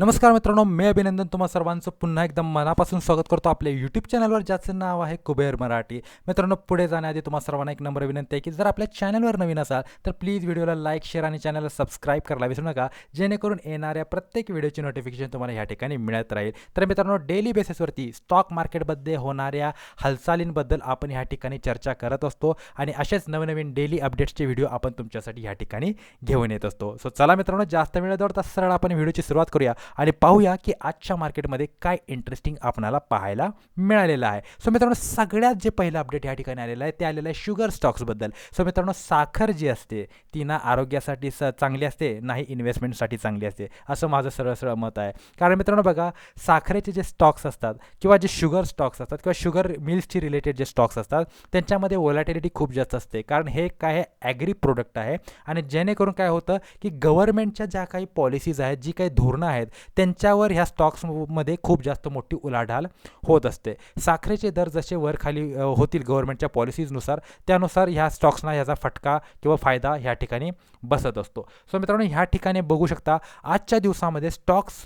नमस्कार मित्रांनो मी अभिनंदन तुम्हा सर्वांचं. पुन्हा एकदम मनापासून स्वागत करतो आपल्या यूट्यूब चॅनलवर ज्याचं नाव आहे कुबेर मराठी. मित्रांनो पुढे जाण्याआधी तुम्हा सर्वांना एक नंबर विनंती आहे की जर आपल्या चॅनलवर नवीन असाल तर प्लीज व्हिडिओला लाईक शेअर आणि चॅनलला सबस्क्राईब करायला विसरू नका. जेणेकरून येणाऱ्या प्रत्येक व्हिडिओची नोटिफिकेशन तुम्हाला या ठिकाणी मिळत राहील. तर मित्रांनो डेली बेसिसवरती स्टॉक मार्केटमध्ये होणाऱ्या हालचालींबद्दल आपण ह्या ठिकाणी चर्चा करत असतो आणि असेच नवनवीन डेली अपडेट्सचे व्हिडिओ आपण तुमच्यासाठी या ठिकाणी घेऊन येत असतो. सो चला मित्रांनो जास्त वेळ दौडता सरळ आपण व्हिडिओची सुरुवात करूया. आणि पाहूया की आजच्या मार्केटमध्ये काय इंटरेस्टिंग आपणाला पाहायला मिळालेलं आहे. सो मित्रांनो सगळ्यात जे पहिलं अपडेट या ठिकाणी आलेलं आहे ते आलेलं आहे शुगर स्टॉक्सबद्दल सो मित्रांनो साखर जी असते ती ना आरोग्यासाठी स चांगली असते नाही इन्व्हेस्टमेंटसाठी चांगली असते असं माझं सरळ सरळ मत आहे. कारण मित्रांनो बघा साखरेचे जे स्टॉक्स असतात किंवा जे शुगर स्टॉक्स असतात किंवा शुगर मिल्सची रिलेटेड जे स्टॉक्स असतात त्यांच्यामध्ये वोलॅटिलिटी खूप जास्त असते. कारण हे काय ॲग्री प्रोडक्ट आहे. आणि जेणेकरून काय होतं की गव्हर्नमेंटच्या ज्या काही पॉलिसीज आहेत जी काही धोरणं आहेत त्यांच्यावर ह्या स्टॉक्समध्ये खूप जास्त मोठी उलाढाल होत असते. साखरेचे दर जसे वर खाली होतील गव्हर्नमेंटच्या पॉलिसीजनुसार त्यानुसार ह्या स्टॉक्सना ह्याचा फटका किंवा फायदा ह्या ठिकाणी बसत असतो. सो मित्रांनो ह्या ठिकाणी बघू शकता आजच्या दिवसामध्ये स्टॉक्स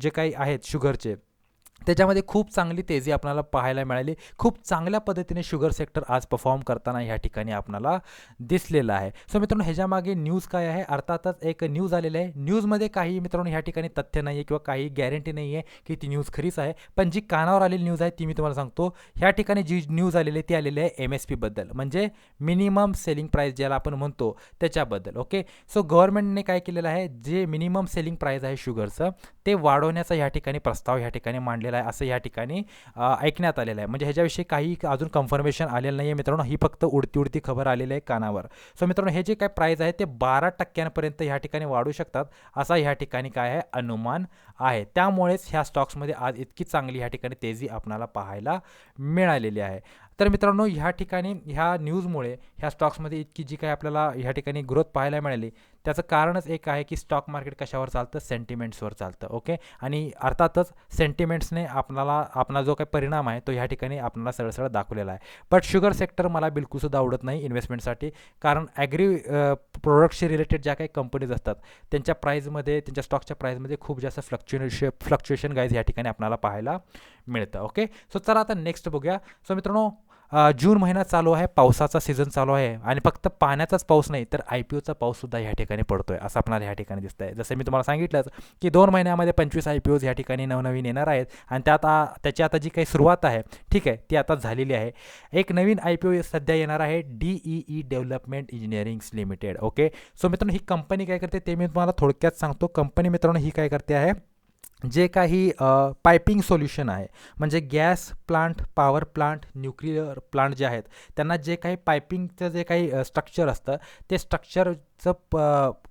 जे काही आहेत शुगरचे त्याच्यामध्ये खूप चांगली तेजी आपल्याला पाहायला मिळाली. खूप चांगल्या पद्धतीने शुगर सेक्टर आज परफॉर्म करताना ह्या ठिकाणी आपणाला दिसलेला आहे. सो मित्रांनो ह्याच्यामागे न्यूज काय आहे? अर्थातच एक न्यूज आलेलं आहे. न्यूजमध्ये काही मित्रांनो ह्या ठिकाणी तथ्य नाही आहे किंवा काही गॅरंटी नाही आहे की ती न्यूज खरीच आहे. पण जी कानावर आलेली न्यूज आहे ती मी तुम्हाला सांगतो. ह्या ठिकाणी जी न्यूज आलेली आहे ती आलेली आहे एम एस पीबद्दल म्हणजे मिनिमम सेलिंग प्राईस ज्याला आपण म्हणतो त्याच्याबद्दल. ओके सो गव्हर्नमेंटने काय केलेलं आहे? जे मिनिमम सेलिंग प्राईस आहे शुगरचं ते वाढवण्याचा ह्या ठिकाणी प्रस्ताव ह्या ठिकाणी मांडलेला आहे असं या ठिकाणी ऐकण्यात आलेलं आहे. म्हणजे ह्याच्याविषयी काही अजून कन्फर्मेशन आलेलं नाही आहे मित्रांनो. ही फक्त उडती उडती खबर आलेली आहे कानावर. सो मित्रांनो हे जे काय प्राईज आहे ते बारा टक्क्यांपर्यंत ह्या ठिकाणी वाढू शकतात असा ह्या ठिकाणी काय आहे अनुमान आहे. त्यामुळेच ह्या स्टॉक्समध्ये आज इतकी चांगली ह्या ठिकाणी तेजी आपणाला पाहायला मिळालेली आहे. तर मित्रांनो ह्या ठिकाणी ह्या न्यूजमुळे ह्या स्टॉक्समध्ये इतकी जी काही आपल्याला ह्या ठिकाणी ग्रोथ पाहायला मिळाली त्याचं कारणच एक आहे की स्टॉक मार्केट कशावर चालतं? सेंटिमेंट्सवर चालतं ओके आणि अर्थातच सेंटिमेंट्सने आपणाला आपला जो काही परिणाम आहे तो ह्या ठिकाणी आपल्याला सरळसरळ दाखवलेला आहे. बट शुगर सेक्टर मला बिलकुलसुद्धा आवडत नाही इन्व्हेस्टमेंटसाठी कारण ॲग्री प्रोडक्टशी रिलेटेड ज्या काही कंपनीज असतात त्यांच्या प्राईजमध्ये त्यांच्या स्टॉकच्या प्राईजमध्ये खूप जास्त फ्लक्च्युएशन फ्लक्च्युएशन गाईज ह्या ठिकाणी आपल्याला पाहायला मिळतं ओके सो चला आता नेक्स्ट बघूया. सो मित्रांनो जून महिना चालू आहे पावसाचा सीझन चालू आहे आणि फक्त पाण्याचाच पाऊस नाही तर आय पी ओचा पाऊससुद्धा ह्या ठिकाणी पडतो आहे असं आपल्याला ह्या ठिकाणी दिसतं आहे जसं मी तुम्हाला सांगितलंच की दोन महिन्यामध्ये पंचवीस आय पी ओज ह्या ठिकाणी नवनवीन येणार आहेत आणि त्यात आता त्याची आता जी काही सुरुवात आहे ठीक आहे ती आता झालेली आहे. एक नवीन आय पी ओ सध्या येणार आहे D E E development engineerings limited okay so मित्रांनो ही कंपनी काय करते ते मी तुम्हाला थोडक्यात सांगतो. कंपनी मित्रांनो ही काय करते आहे? जे काही पायपिंग सोल्युशन आहे म्हणजे gas plant power plant nuclear plant जे आहेत त्यांना जे काही पायपिंगचं जे काही स्ट्रक्चर असतं ते स्ट्रक्चर चं प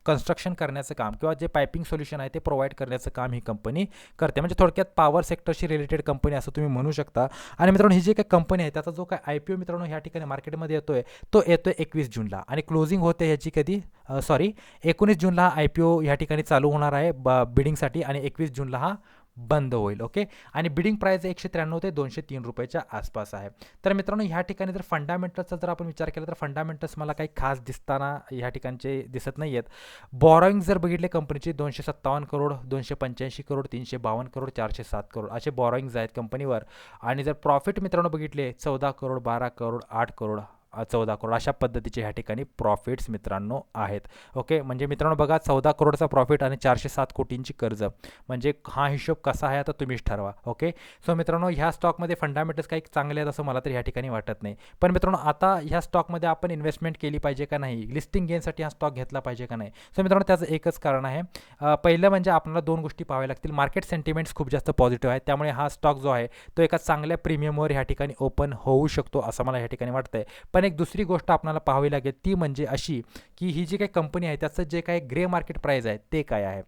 कन्स्ट्रक्शन करण्याचं काम किंवा जे पायपिंग सोल्युशन आहे ते प्रोव्हाइड करण्याचं काम ही कंपनी करते. म्हणजे थोडक्यात पॉवर सेक्टरशी रिलेटेड कंपनी असं तुम्ही म्हणू शकता. आणि मित्रांनो ही जी काही कंपनी आहे त्याचा जो काय आय पी ओ मित्रांनो ह्या ठिकाणी मार्केटमध्ये येतो आहे तो येतो आहे एकवीस जूनला. आणि क्लोजिंग होते ह्याची कधी? सॉरी एकोणीस जूनला आय पी ओ ह्या ठिकाणी चालू होणार आहे ब बिडिंगसाठी आणि एकवीस जूनला हा बंद होईल ओके? आणि बिडिंग प्राईस एकशे त्र्याण्णव ते दोनशे तीन रुपयाच्या आसपास आहे. तर मित्रांनो ह्या ठिकाणी जर फंडामेंटल्सचा जर आपण विचार केला तर फंडामेंटल्स मला काही खास दिसताना ह्या ठिकाणचे दिसत नाही आहेत बॉरोईंग जर बघितले कंपनीची दोनशे सत्तावन्न करोड दोनशे पंच्याऐंशी करोड तीनशे बावन्न करोड चारशे सात करोड असे बॉरोईंग्ज आहेत कंपनीवर आणि जर प्रॉफिट मित्रांनो बघितले चौदा करोड बारा करोड आठ करोड चौदा करोड अशा पद्धतीचे ह्या ठिकाणी प्रॉफिट्स मित्रांनो आहेत. ओके म्हणजे मित्रांनो बघा चौदा करोडचा प्रॉफिट आणि चारशे सात कोटींची कर्ज. म्हणजे हा हिशोब कसा आहे आता तुम्हीच ठरवा. ओके सो मित्रांनो ह्या स्टॉकमध्ये फंडामेंटल्स काही चांगले आहेत असं मला तर ह्या ठिकाणी वाटत नाही. पण मित्रांनो आता ह्या स्टॉकमध्ये आपण इन्व्हेस्टमेंट केली पाहिजे का नाही? लिस्टिंग गेनसाठी हा स्टॉक घेतला पाहिजे का नाही? सो मित्रांनो त्याचं एकच कारण आहे. पहिलं म्हणजे आपल्याला दोन गोष्टी पाहाव्या लागतील. मार्केट सेंटिमेंट्स खूप जास्त पॉझिटिव्ह आहेत. त्यामुळे हा स्टॉक जो आहे तो एका चांगल्या प्रीमियमवर ह्या ठिकाणी ओपन होऊ शकतो असं मला ह्या ठिकाणी वाटतं आहे पण एक दुसरी गोष्ट आपल्याला पाहावी लागेल ती म्हणजे अशी की ही जी काही कंपनी आहे त्याचं जे काही ग्रे मार्केट प्राईस आहे ते काय आहे?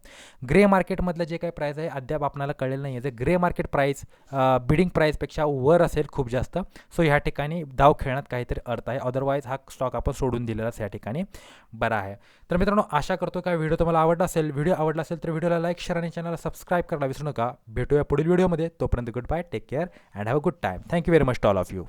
ग्रे मार्केटमधलं जे काही प्राईस आहे अद्याप आपल्याला कळलेलं नाही आहे जर ग्रे मार्केट प्राईस बिडिंग प्राईसपेक्षा वर असेल खूप जास्त सो ह्या ठिकाणी धाव खेळण्यात काहीतरी अर्थ आहे. अदरवाईज हा स्टॉक आपण सोडून दिलेलाच या ठिकाणी बरा आहे. तर मित्रांनो आशा करतो का व्हिडिओ तुम्हाला आवडला असेल? व्हिडिओ आवडला असेल तर व्हिडिओला लाईक शेअर आणि चॅनलला सबस्क्राईब करायला विसरू नका. भेटूया पुढील व्हिडिओमध्ये तोपर्यंत good bye take care and have a good time thank you very much to all of you you